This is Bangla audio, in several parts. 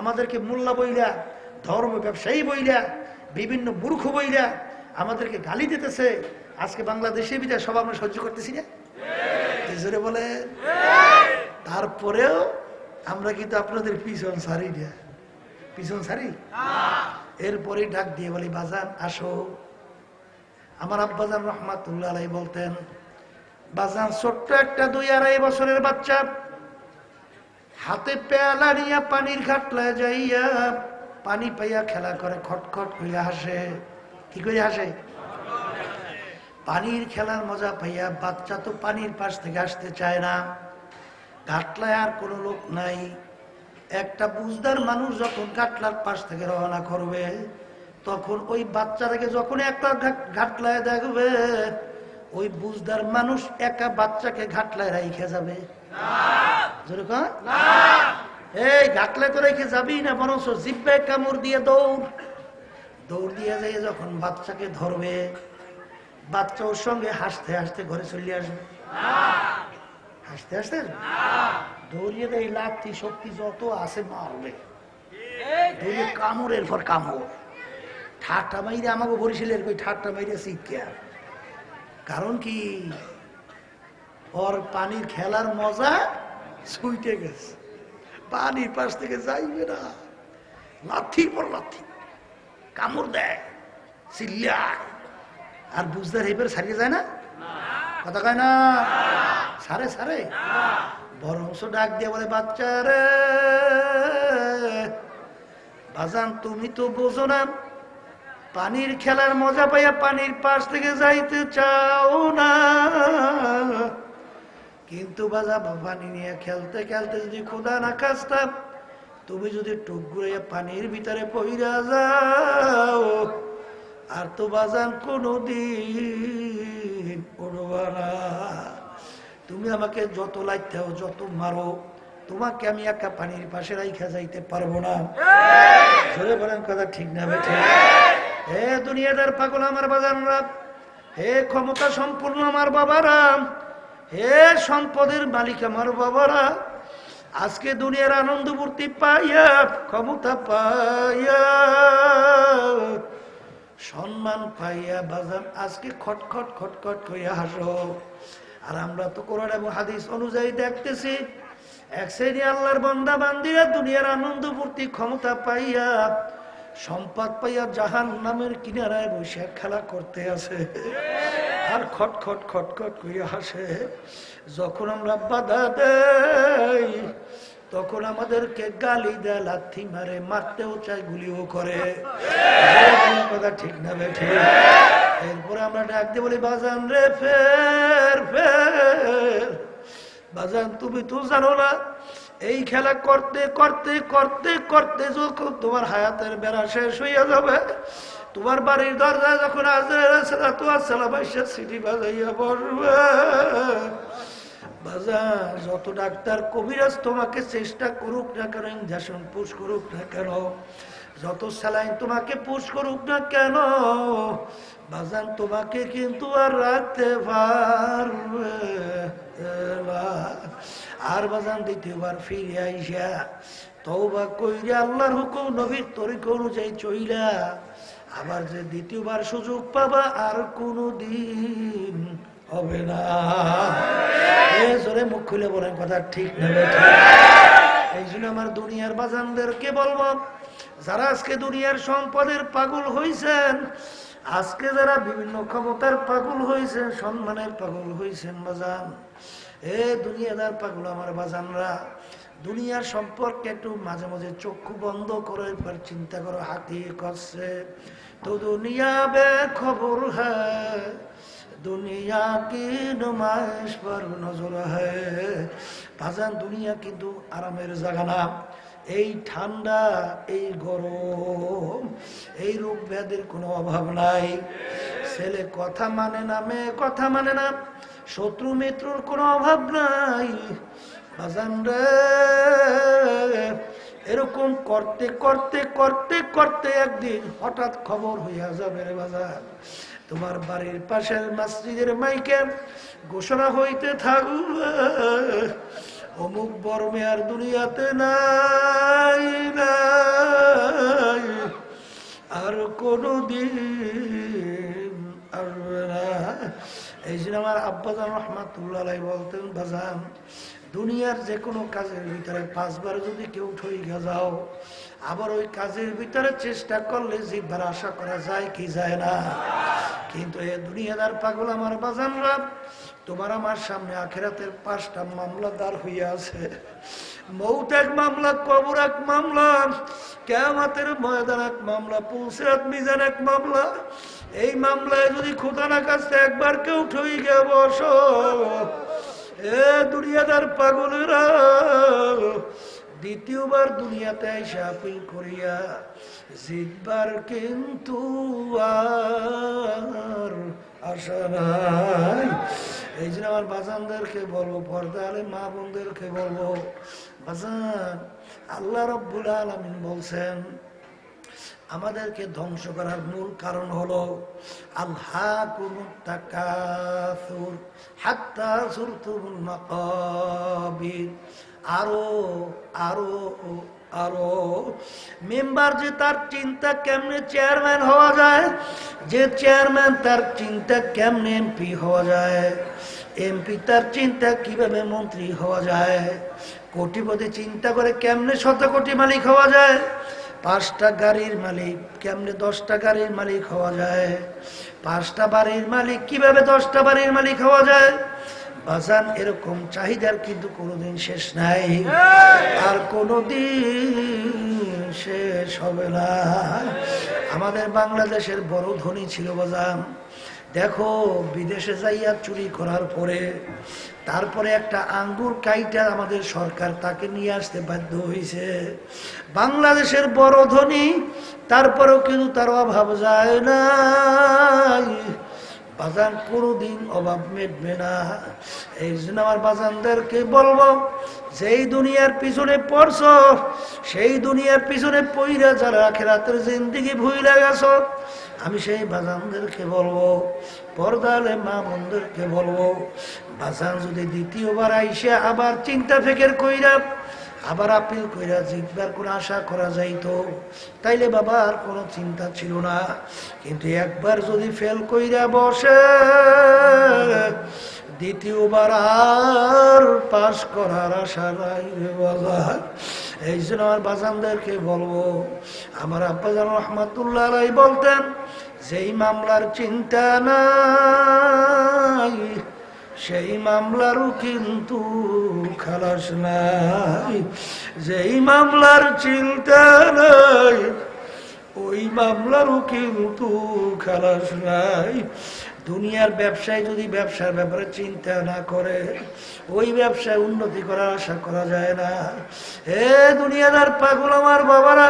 আমাদেরকে মোল্লা বইলা ধর্ম ব্যবসায়ী বইলা বিভিন্ন মূর্খ বইলা আমাদেরকে গালি দিতেছে। আজকে বাংলাদেশে বিদায় সব আমরা সহ্য করতেছি না? জোরে বলে তারপরেও আমরা কিন্তু আপনাদের পিছন সারি না। পিছন সারি এরপরে ডাক দিয়ে বলি বাজান আসো। আমার আব্বাজান রহমাতুল্লাহ বলতেন বাজান ছোট্ট একটা দুই আড়াই বছরের বাচ্চা হাতে পেয়ালা নিয়া পানির ঘাটলায় যাইয়া পানি পাইয়া খেলা করে, খটখট কইয়া হাসে। কি করে হাসে? পানির খেলার মজা পাইয়া বাচ্চা তো পানির পাশ থেকে আসতে চায় না। ঘাটলায় আর কোনো লোক নাই। একটা বুঝদার মানুষ যখন ঘাটলার পাশ থেকে রওনা করবে, তখন ওই বাচ্চাটাকে যখন একটা ঘাটলায় দেখবে, ওই বুঝদার মানুষ একা বাচ্চাকে ঘাটলায় রাইখে যাবে? বাচ্চা ওর সঙ্গে হাসতে হাসতে ঘরে চলে হাসতে হাসতে দৌড়িয়ে দেয়, লাঠি, শক্তি যত আছে মারবে। কামড়ের পর কামড়। ঠাট্টা মাইরে আমাকে বরিশালের কই ঠাট্টা মাইরে শিক্ষা। কারণ কি? ওর পানির খেলার মজা ছুইটে গেছে। পানির পাশ থেকে যাইবে না। লাথির পর লাথি। কামড় দেয়, চিল্লায়। আর বুঝদার এবার সারিয়ে যায় না? কথা কয় না? সারে সারে। বরংস ডাক দিয়ে বলে, বাচ্চা রে, বাজান, তুমি তো বোঝো না। পানির খেলার মজা পাইয়া পানির পাশ থেকে যাইতে চাও না। কিন্তু বাজা পানি নিয়ে খেলতে খেলতে যদি খোদা না খাস্তাম তুমি যদি টুকরে পানির ভিতরে পহিরা যাও, আর তো বাজান কোনো দিন তুমি আমাকে যত লাইতেও যত মারো, তোমাকে আমি একা পানির পাশে রাইখা যাইতে পারব না। জোরে বলেন কথা ঠিক না বেঠে? হে দুনিয়াদার পাগল আমার বাজানরা হে ক্ষমতা সম্পূর্ণ আমার বাবারা হে সম্পদের মালিক আমার বাবারা, আজকে দুনিয়ার আনন্দ মূর্তি পাইয়া, ক্ষমতা পাইয়া, সম্মান পাইয়া বাজান, আজকে খটখট খটখট হইয়া হাসো। আর আমরা তো কোরআন এবং হাদিস অনুযায়ী দেখতেছি, এক শ্রেণি আল্লাহর বন্দা বান্দিরা দুনিয়ার আনন্দ মূর্তি ক্ষমতা পাইয়া, সম্পদ পাইয়া জাহান নামের কিনারায় বসে খেলা করতে আছে। আর খট খট খট খট করিয়া হাসে, যখন আমরা বাধা দেই, তখন আমাদেরকে গালি দেয়, লাথি মারে, মারতেও চাই গুলিও করে। কোনো কথা ঠিক না বেঠে এরপরে আমরা ডাক দিয়ে বলি, বাজান রে, ফের ফের। বাজান, তুমি তো জানো না, এই খেলা করতে করতে করতে করতে যখন তোমার হায়াতের বেড়া শেষ হইয়া যাবে তোমার বাড়ির দরজা যখন আসসালাম সিটি বাজাইয়া বসবে বাজা যত ডাক্তার কবিরাজ তোমাকে চেষ্টা করুক না কেন ইঞ্জেকশন পুশ করুক না কেন, যত স্যালাইন তোমাকে পুশ করুক না কেন বাজান তোমাকে কিন্তু আর রাখতে পারবে। আর বাজান দ্বিতীয়বার ফিরে আইসা তৌবা কইরা আল্লাহর হুকুম নবীর তরিক অনুযায়ী চইলা আবার যে দ্বিতীয়বার সুযোগ পাবা, আর কোনো দিন হবে না এ জোরে মুখ খুলে বলেন কথা ঠিক না বেঠিক? এই জন্য আমার দুনিয়ার বাজানদেরকে বলব, যারা আজকে দুনিয়ার সম্পদের পাগল হইছেন, আজকে যারা বিভিন্ন ক্ষমতার পাগল হয়েছেন সম্মানের পাগল হয়েছেন বাজান, এ দুনিয়াদার পাগল আমার বাজানরা দুনিয়ার সম্পর্কে একটু মাঝে মাঝে চক্ষু বন্ধ করে একবার চিন্তা করো, হাতি করছে। তো দুনিয়া বে খবর হ্যাঁ দুনিয়া কি নুমাইশ পর নজর হ্যাঁ দুনিয়া কিন্তু আরামের জায়গা না। এই ঠান্ডা, এই গরম, এই রোগ ব্যাধির কোনো অভাব নাই। ছেলে কথা মানে না, মেয়ে কথা মানে না, শত্রু মিত্রর কোনো অভাব নাই। বাজান রে এরকম করতে করতে করতে করতে একদিন হঠাৎ খবর হইয়া যাবে রে বাজার তোমার বাড়ির পাশের মসজিদের মাইকে ঘোষণা হইতে থাকবে, অমুক বর্মে আর দুনিয়াতে নাই নাই কোনো দিন না। এই জন্য আমার আব্বাজান রহমাতুল্লাহ বলতেন, বাজান দুনিয়ার যে কোনো কাজের ভিতরে পাঁচবার যদি কেউ ঠইগা যাও, আবার ওই কাজের ভিতরে চেষ্টা করলে জিব্বার আশা করা যায় কি যায় না। কিন্তু এ দুনিয়াদার পাগল আমার বাজান বাজানরা, তোমার আমার সামনে আখেরাতের পাঁচটা মামলা দাঁড় হইয়া আছে। মৌত এক মামলা, কবর এক মামলা কেমাতের ময়দান এক মামলা পুলসিরাত মিজান এক মামলা। এই মামলায় যদি খোদা না কাছে একবার কেউ ঠই গে বসো এ দুনিয়াদার পাগলেরা, দ্বিতীয়বার দুনিয়াতে আপিল করিয়া, জিতবার কিন্তু আর আশা নাই। এই জন্য আমার বাজানদেরকে বলব, পর্দা আলে মা বোনদেরকে বলব, বাজান, আল্লাহ রব্বুল আলমিন বলছেন আমাদেরকে ধ্বংস করার মূল কারণ হলো আল্লাহ আরও আরও আরও। মেম্বার যে তার চিন্তা কেমনে চেয়ারম্যান হওয়া যায়, যে চেয়ারম্যান তার চিন্তা কেমনে এমপি হওয়া যায়, এমপি তার চিন্তা কীভাবে মন্ত্রী হওয়া যায়, কোটিপতি চিন্তা করে কেমনে শত কোটি মালিক হওয়া যায় পাঁচটা গাড়ির মালিক কেমনে দশটা গাড়ির মালিক হওয়া যায়? পাঁচটা বাড়ির মালিক কীভাবে দশটা বাড়ির মালিক হওয়া যায়? বাজান এরকম চাহিদার কিন্তু কোনোদিন শেষ নাই। আর কোনোদিন শেষ হবে না। আমাদের বাংলাদেশের বড় ধনী ছিল বাজান। দেখো, বিদেশে যাইয়া চুরি করার পরে, তারপরে একটা আঙ্গুর কাইটা আমাদের সরকার তাকে নিয়ে আসতে বাধ্য হয়েছে বাংলাদেশের বড় ধনী, তারপরেও কিন্তু তার অভাব যায় না বাজান কোনোদিন অভাব মেটবে না। এই জন্য আমার বাজানদেরকে বলব, যেই দুনিয়ার পিছনে পড়ছ, সেই দুনিয়ার পিছনে পইরা যারা রাতের জিন্দিগি ভুইলা গেছ আমি সেই বাজানদেরকে বলব, পর্দালে মা বোনদেরকে বলব, বাজান যদি দ্বিতীয়বার আইসে আবার চিন্তা ফেকের কইরা, আবার আপিল কইরা জিতবার কোনো আশা করা যাইতো, তাইলে বাবা আর কোনো চিন্তা ছিল না। কিন্তু একবার যদি ফেল কইরা বসে, দ্বিতীয়বার আর পাশ করার আশা নাই রে বাজার এই জন্য আমার বাজানদেরকে বলব, আমার আব্বাজান রহমাতুল্লাহ রাই বলতেন যেই মামলার চিন্তা নাই, সেই মামলারও কিন্তু খালাস নাই। যেই মামলার চিন্তা নাই, ওই মামলারও কিন্তু খালাস নাই। দুনিয়ার ব্যবসায় যদি ব্যবসার ব্যাপারে চিন্তা না করে, ওই ব্যবসায় উন্নতি করার আশা করা যায় না। হে দুনিয়াদার পাগল আমার বাবারা,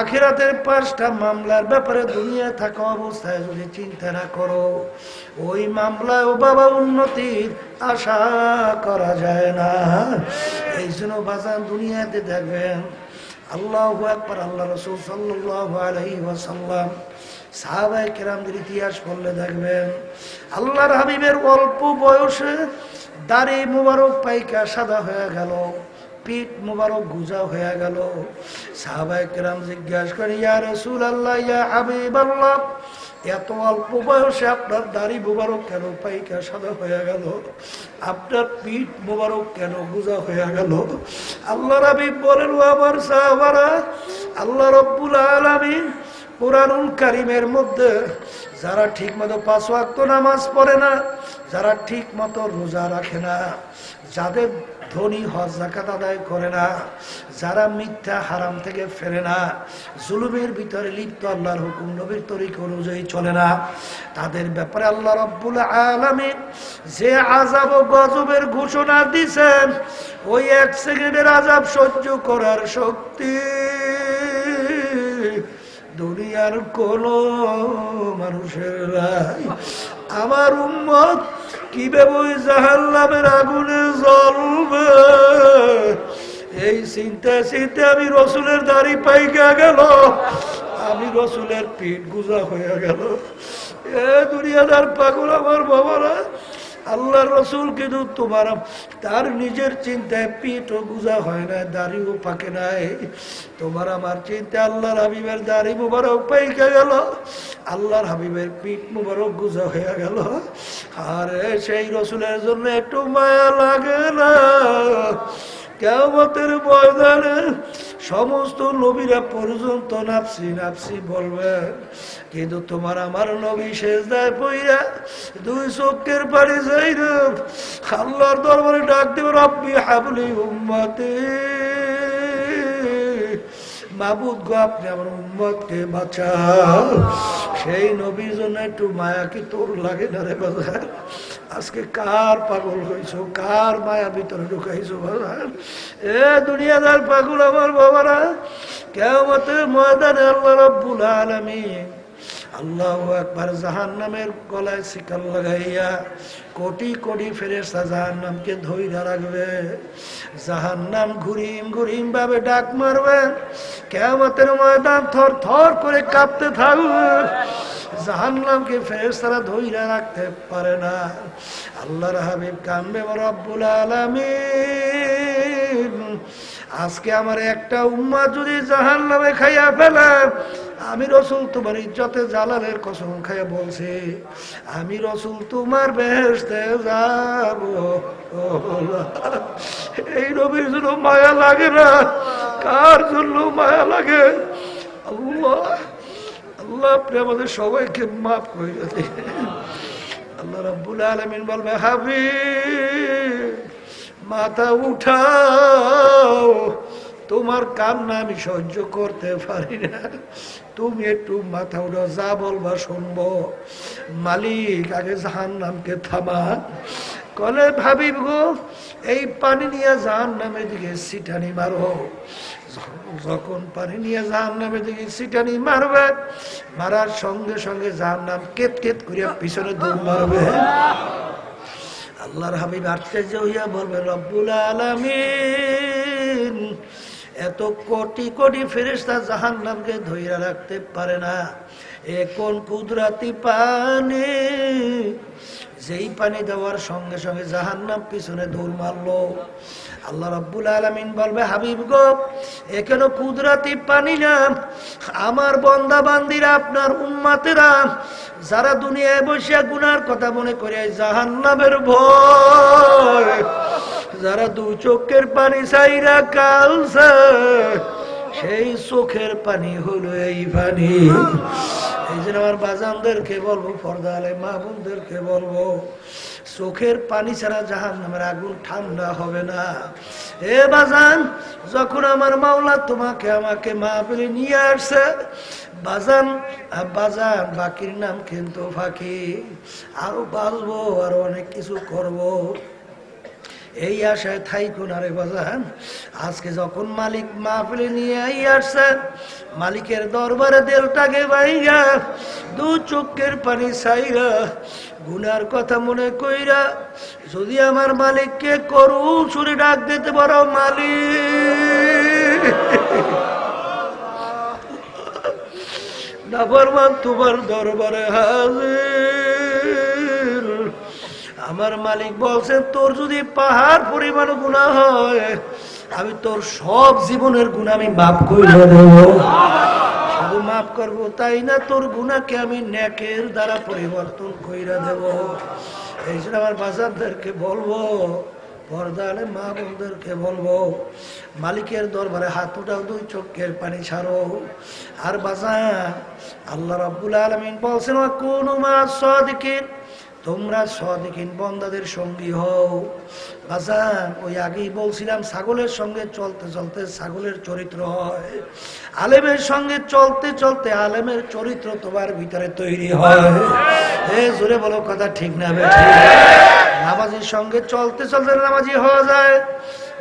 আখেরাতের পাঁচটা মামলার ব্যাপারে দুনিয়া থাকা অবস্থায় যদি চিন্তা না করো, ওই মামলায় ও বাবা উন্নতির আশা করা যায় না। এই জন্য বাজান দুনিয়াতে দেখবেন, আল্লাহ একবার আল্লাহ রসুল সাল্লাহ আলহি ওয়াসাল্লাম সাহাবাই কেরামদের ইতিহাস পড়লে দেখবেন, আল্লাহর হাবিবের অল্প বয়সে দাড়ি মুবারক পাইকা সাদা হয়ে গেল, পিঠ মুবারক গুজা হয়ে গেল। সাহাবাই কেরাম জিজ্ঞাসা করি, ইয়া রসুল আল্লাহ ইয়া হাবিব আল্লাহ এত অল্প বয়সে আপনার দাড়ি মুবারক কেন পাইকা সাদা হয়ে গেল? আপনার পিঠ মুবারক কেন গুজা হয়ে গেল? আল্লাহ রাবি বলেন আমার সাহাবারা, আল্লাহ রব্বুল আলমিন কোরআনুল কারিমের মধ্যে যারা ঠিক মতো পাঁচ ওয়াক্ত নামাজ পড়ে না, যারা ঠিক মতো রোজা রাখে না, যাদের ধনী হজ জাকাত আদায় করে না, যারা মিথ্যা হারাম থেকে ফেরে না, জুলুমের ভিতরে লিপ্ত আল্লাহর হুকুম নবীর তরিক অনুযায়ী চলে না, তাদের ব্যাপারে আল্লাহ রব্বুল আলমিন যে আজাব ও গজবের ঘোষণা দিছেন ওই এক সেকেন্ডের আজাব সহ্য করার শক্তি। দুনিয়ার কোন মানুষের আমার উম্মত কীভাবে ওই জাহান্নামের আগুনে জ্বলবে? এই চিন্তা চিন্তা আমি রসুলের দাড়ি পাইকা গেল। আমি রসুলের পিঠ গুজা হয়ে গেল। এ দুনিয়াদার পাগল আমার বাবারা আল্লাহ রসুল কিন্তু তোমার, তার নিজের চিন্তায় পিঠও গুজা হয় না, দাড়িও পাকে নাই। তোমার আমার চিন্তা আল্লাহর হাবিবের দাড়ি মুবারক পাইকে গেল, আল্লাহর হাবিবের পিঠ মুবারক গুজা হয়ে গেল। আরে সেই রসুলের জন্য একটু মায়া লাগে না। কেমতের ময়দানে সমস্ত নবীরা পর্যন্ত নাপসি নাপসি বলবে। কিন্তু তোমার আমার নবী শেষ দেয় পইরা দুই চোখের পাড়ি যাই আল্লাহর দরবারে ডাক দেব, রব্বি হাবলি উম্মতে। মাবুদ গো, আপনি আমার উম্মতকে বাঁচাও। সেই নবীর জন্য একটু মায়া কি তোর লাগে না রে বাজার? আজকে কার পাগল হয়েছ? কার মায়া ভিতরে ঢুকাইছো বাজার? এ দুনিয়াদার পাগল আমার বাবারা কেমতের ময়দানে আল্লাহ রব্বুল আলামিন আল্লাহ একবার জাহান নামের গলায় শিকার লাগাইয়া কোটি কোটি ফেরেস্তা জাহান নামকে ধৈর্য রাখবে। জাহান নাম ঘুরিম ঘুরিম ভাবে ডাক মারবে। কেমতের ময়দান থর থর করে কাঁপতে থাকবে। জাহান ফেরেস্তারা ধৈর্য রাখতে পারে না। আল্লাহর হাবিব কানবে রব্বুল আলামিন। আজকে আমার একটা উম্মা যদি জাহান নামে খাইয়া ফেলে, আমি রসুল তোমার ইজ্জতে জালালের কসম খাইয়া বলছি, আমি রসুল তোমার বেহেস্তে যাব। এই নবীর জন্য মায়া লাগে না? কার জন্য মায়া লাগে? আল্লাহ আল্লাহ আপনি আমাদের সবাইকে মাফ করে আল্লাহ রাব্বুল আলামিন বলবে হাবি মাথা উঠাও। তোমার কান্না আমি সহ্য করতে পারি না। তুমি একটু মাথা উঠাও, যা বলবা শুনব। মালিক, আগে জাহান নামকে থামান কলে ভাবিব গো, এই পানি নিয়ে জাহান নামের দিকে সিটানি মারো। যখন পানি নিয়ে জাহান নামের দিকে সিটানি মারবে, মারার সঙ্গে সঙ্গে জাহান নাম কেত কেত করিয়া পিছনে দৌড় মারবে। আল্লাহর হাবিব আশ্চর্য হইয়া বলবে রব্বুল আলমিন, এত কোটি কোটি ফেরেস্তা জাহান নামকে ধৈর্য রাখতে পারে না। এ কোন কুদরাতি পানি? যেই পানি দেওয়ার সঙ্গে সঙ্গে জাহান নাম পিছনে দৌড় মারলো। আল্লাহ রব্বুল আলমিন বলবে, হাবিব গো এখানে কুদরাতি পানি না? আমার বন্দা বান্দিরা আপনার উম্মাতেরা, যারা দুনিয়ায় বসে গুনার কথা মনে করে জাহান নামের ভয়, যারা দু চোখের পানি চাইরা কালছে সেই চোখের পানি হলো এই পানি। এই জন্য আমার বাজানদেরকে বলব পর্দা আলে মা বোনদেরকে বলব, চোখের পানি ছাড়া জাহান নামের আগুন ঠান্ডা হবে না। এ বাজান, যখন আমার মাওলা তোমাকে আমাকে মা বলে নিয়ে আসছে, বাজান বাজান, বাকির নাম কিন্তু ফাঁকি। আরও বাঁচবো, আরও অনেক কিছু করব। এই আশায় থাইকুন আরে বাজান। আজকে যখন মালিক মাহফিলে নিয়ে আই আসছে, মালিকের দরবারে দেলটাকে বাইরা দু চোখের পানি সাইরা গুনার কথা মনে কইরা, যদি আমার মালিককে করু সুরে ডাক দিতে পারো মালিক। তোমার দরবারে হাজির। আমার মালিক বলছেন তোর যদি পাহাড় পরিমাণ গুণা হয়, আমি তোর সব জীবনের গুণা আমি মাফ করে দেব। শুধু মাফ করব, তাই না তোর গুণাকে আমি ন্যাকের দ্বারা পরিবর্তন কইরা দেব। এই জন্য আমার বাজারদেরকে বলব পর্দালে মা বোনদেরকে বলব, মালিকের দরবারে হাত উঠাও, দুই চোখের পানি ছাড়ো। আর বাজার আল্লাহ রাব্বুল আলমিন বলছেন কোন মা সদিকিন। তোমরা সদিকিন বন্দাদের সঙ্গী হও। বাজান ওই আগেই বলছিলাম, ছাগলের সঙ্গে চলতে চলতে ছাগলের চরিত্র হয়। আলেমের সঙ্গে চলতে চলতে আলেমের চরিত্র তোমার ভিতরে তৈরি হয়। এ, জোরে বলো, কথা ঠিক না নামাজির সঙ্গে চলতে চলতে নামাজি হওয়া যায়।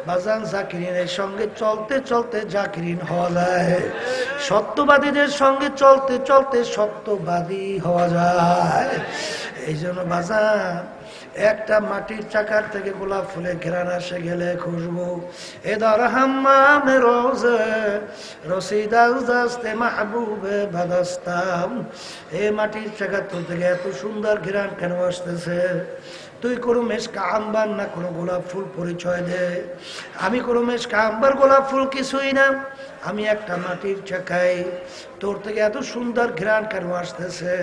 বাজান জাকিরিনের সঙ্গে চলতে চলতে জাকিরিন হওয়া যায় সত্যবাদীদের সঙ্গে চলতে চলতে সত্যবাদী হওয়া যায়। এই জন্য বাজান, একটা মাটির চাকার থেকে গোলাপ ফুলে ঘেরান আসে গেলে খুশবু। এদার হাম্মামে রোজে রসিদাস মাহবুবে বাদাস্তাম। এ মাটির চাকার থেকে এত সুন্দর ঘেরান কেন আসতেছে? তুই কোনো মেশকা আম্বার না কোনো গোলাপ ফুল পরিচয় দে। আমি কোনো মেশকা আম্বার গোলাপ ফুল কিছুই না। আমি একটা মাটির চাকাই। তোর থেকে এত সুন্দর ঘ্রাণ কেন আসতেছে?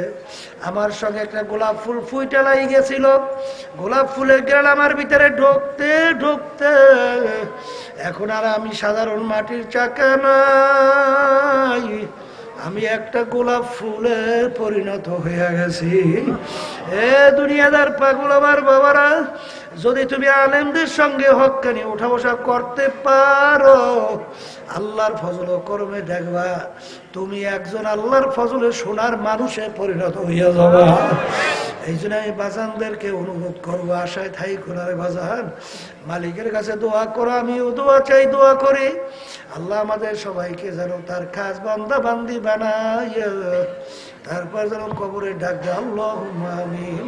আমার সঙ্গে একটা গোলাপ ফুল ফুইটা লাই গেছিল। গোলাপ ফুলের ঘ্রাণ আমার ভিতরে ঢুকতে ঢুকতে। এখন আর আমি সাধারণ মাটির চাকা নাই। আমি একটা গোলাপ ফুলে পরিণত হয়ে গেছি। এ দুনিয়াদার পাগল আমার বাবারা, যদি তুমি আলেমদের সঙ্গে হকানি ওঠা বসা করতে পারো, আল্লাহর ফজল কর্মে দেখবা, তুমি একজন আল্লাহর ফজলে সোনার মানুষে পরিণত হইয়া যাবা। এই জন্য আমি বাজানদেরকে অনুরোধ করব, আশায় থাই করার বাজান। মালিকের কাছে দোয়া করো, আমিও দোয়া চাই, দোয়া করি। আল্লাহ আমাদের সবাইকে যেন তার কাজ বান্দা বান্দি বানায়। তারপর যেন কবরে ডাক আল্লাহ আমিন।